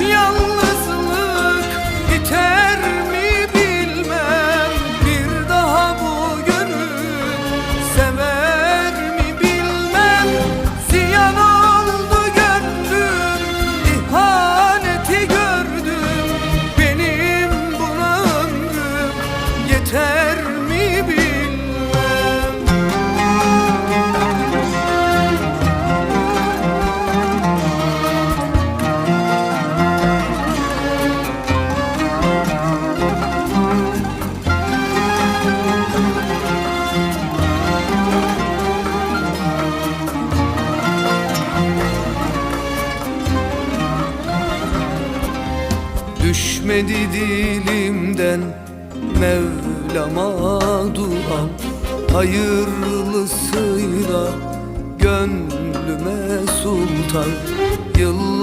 Young Düşmedi dilimden Mevlam'a duam Hayırlısıyla gönlüme sultan Yıllar